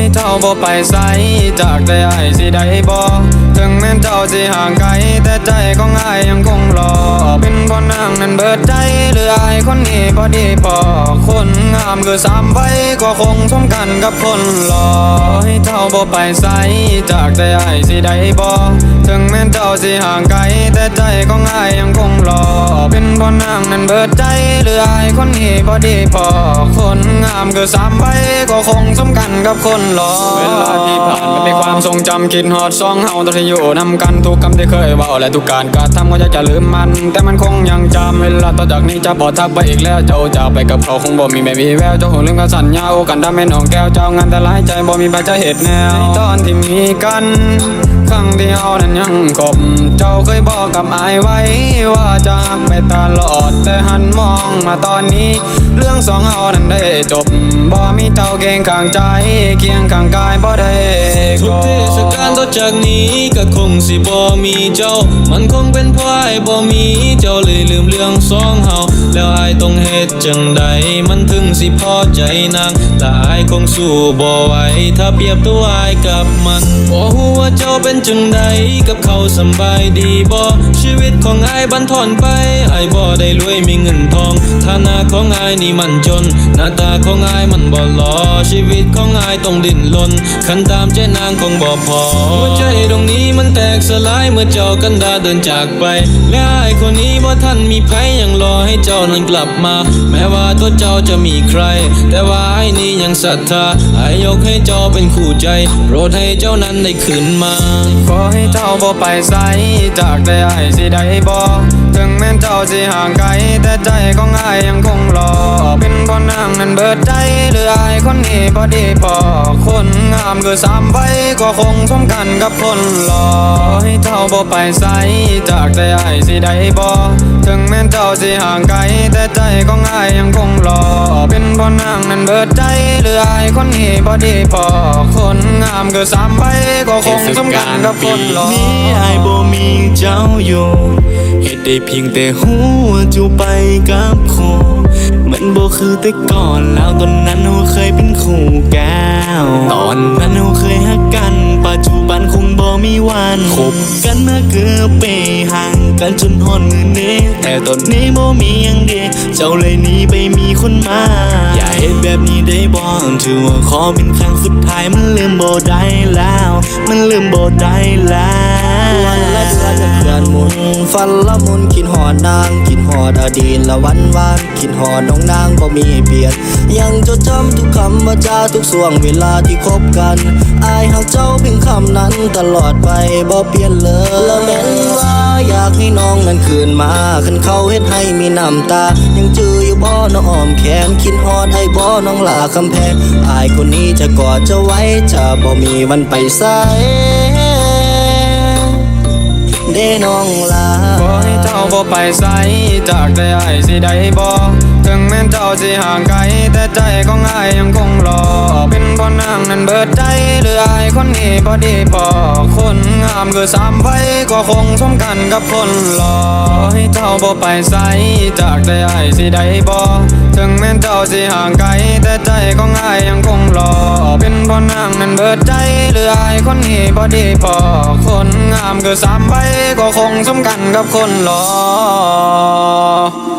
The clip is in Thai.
ให้เจ้าบ่ไปไสจากใจไอ้สิได้บ่ถึงแม้นเจ้าสิห่างไกล แต่ใจของอ้ายยังคงรอ เป็นบ่นางนั้นเบิดใจหรืออ้ายคนนี้บ่ดีพอคนงามคือสามใบก็คงสมกันกับคนหล่อให้เจ้าบ่ไปไสจากใจไอ้สิได้บ่ถึงแม้นเจ้าสิห่างไกล แต่ใจของอ้ายยังคงรอ บ่นางนั้นเบิดใจหรืออายคนนี้บ่ดีพอคนงามคือสามใบก็คงสมกันกับคนหล่อเวลาที่ผ่านมันเป็นความทรงจำคิดฮอดสองเฮาตอนที่อยู่นำกันทุกคำที่เคยเว้าและทุกการกระทำก็อยากจะลืมมัน แต่มันคงยังจำเวลาต่อจากนี้จะบอทักไปอีกแล้วเจ้าจะไปกับเขาคงบ่มีไม่มีแววเจ้าคงลืมกับสัญญาโอกันดำไม่น้องแก้วเจ้างานแต่หลายใจบ่มีใครจะเหตุแนวตอนที่มีกัน ครั้งที่เฮานั้นยังกบ เจ้าเคยบอกกับอายไว้ ว่าจะหักไปตลอด แต่หันมองมาตอนนี้ เรื่องสองเฮานั้นได้จบ บ่มีเจ้าเก่งข้างใจ เคียงข้างกายบ่ได้ทุกก็เทศกาลต่อ จากนี้ก็คงสิบ่มีเจ้า มันคงเป็นพรายบ่มีเจ้าเลยลืมเรื่องสองเฮาแล้วไอ้ายต้องเฮ็ดจังใดมันถึงสิพอใจนางแต่ไอ้ายคงสู้บ่ไหวถ้าเปรียบตัวไอ้ายกับมันบ่ฮู้ว่าเจ้าเป็นจังใดกับเขาสบายดีบ่ชีวิตของไอ้ายบันทอนไปไอ้ายบ่ได้รวยมีเงินทองฐานะของไอ้ายนี่มันจน หน้าตาของไอ้ายมันบ่หล่อชีวิตของไอ้ายต้องดิ้นรนคันตามใจนางคงบ่พอหัวใจตรงนี้มันแตกสลายเมื่อเจ้ากันดาเดินจากไป และไอ้คนนี้บ่าทันมีไผยังรอให้เจ้านั้นกลับมา แม้ว่าตัวเจ้าจะมีใคร แต่ว่าไอ้นี่ยังศรัทธาไอ้ยกให้เจ้าเป็นคู่ใจ โปรดให้เจ้านั้นได้ขึ้นมาขอให้เจ้าบ่ไปไสจากใจอ้ายสิได้บ่ถึงแม้เจ้าสิห่างไกล แต่ใจของอ้ยังคงรอ เป็นบ่นางนั้นเบิดใจหรือไอ้คนนี้บ่ดีพอคนงามคือสามใบก็คงสมกันกับคนหล่อให้เจ้าบ่ไปไสจากใจไอ้สิได้บ่ถึงแม้เจ้าสิห่างไกล แต่ใจของอ้ายยังคงรอเป็นบ่นางนั้นเบิดใจหรืออ้ายคนนี้บ่ดีพอคนงามคือสามใบก็คงสมกันกับคนหล่อนี้อายบ่มีเจ้าอยู่เหตุได้เพียงแต่หูว่าจูไปกับค รูมันโบคือแต่ก่อนแล้วตอนนั้นเราเคยเป็นคู่แก้ว ตอนนั้นเราเคยฮักกัน ปัจจุบันคงบ่มีวันคบกันมาเกือบปีห่างกันจนฮอดมือนี้แต่ตอนนี้บ่มีหยังเดีเจ้าเลยหนีไปมีคนมา อย่าเฮ็ดแบบนี้ได้บ่ถือว่าขอเป็นครั้งสุดท้ายมันลืมบ่ได้แล้ว มันลืมบ่ได้แล้ว อนมุนฟันละมุนคิดหอดนางคิดหอดอดีตละวันวานคิดหอดน้องนางบ่มีเปลี่ยน ยังจดจำทุกคำว่าจาทุกส่วงเวลาที่คบกันอายหักเจ้าเพียงคำนั้นตลอดไปบ่เปลี่ยนเลยและแม้นว่าอยากให้น้องนั้นคืนมาคันเขาเฮ็ดให้มีน้ำตา ยังจืออยู่บ่น้องอ้อมแขนคิดฮอดไอ้บ่น้องลาคำแพงอายคนนี้จะกอดจะไว้จะบ่มีวันไปไส เด้น้องลาขอให้เจ้าบ่ไปไสจากใจไอ้สิได้บ่ถึงแม้เจ้าสิห่างไกล แต่ใจของอ้ายยังคงรอ เป็นบ่นางนั้นเบิดใจหรือไอ้คนนี้บ่ดีพอคน คือสามใบก็คงสมกันกับคนหล่อให้เจ้าบ่ไปไสจากใจอ้สิได้บ่ถึงแม้เจ้าสิห่างไกล แต่ใจของอ้ายยังคงรอเป็นบ่นางนั้นเบิดใจหรืออ้ายคนนี้บ่ดีพอคนงามคือสามใบก็คงสมกันกับคนหล่อ